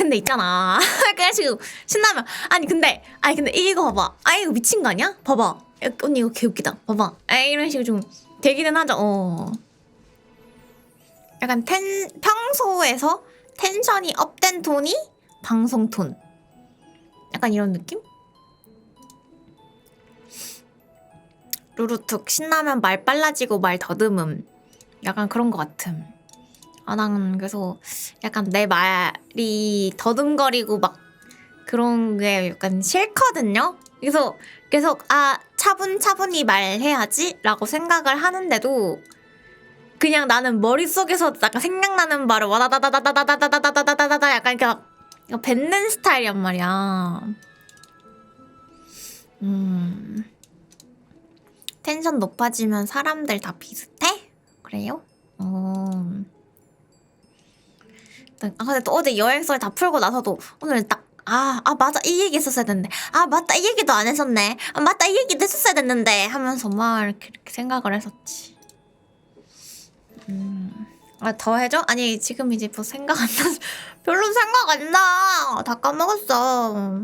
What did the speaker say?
근데 있잖아. 그래가지고 신나면 아니 근데 아니 근데 이거 봐봐. 아 이거 미친 거 아니야? 봐봐. 야, 언니 이거 개웃기다. 봐봐. 아 이런 식으로 좀 되기는 하죠. 어. 약간 텐 평소에서 텐션이 업된 톤이 방송 톤. 약간 이런 느낌? 루루툭 신나면 말 빨라지고 말 더듬음. 약간 그런 것 같음. 아, 난 그래서 약간 내 말이 더듬거리고 막 그런 게 약간 싫거든요. 그래서 계속 아 차분차분히 말해야지라고 생각을 하는데도 그냥 나는 머릿속에서 약간 생각나는 말을 와다다다다다다다다다다다다 약간 이렇게 막 뱉는 스타일이란 말이야. 음. 텐션 높아지면 사람들 다 비슷해? 그래요? 어. 아 근데 또 어제 여행설 다 풀고 나서도 오늘 딱 아, 아 맞아. 이 얘기 했었어야 됐는데 아 맞다. 이 얘기도 안 했었네. 아 맞다. 이 얘기도 했었어야 됐는데 하면서 막 이렇게, 이렇게 생각을 했었지. 음 아 더 해줘? 아니 지금 이제 뭐 생각 안 나. 별로 생각 안 나 다 까먹었어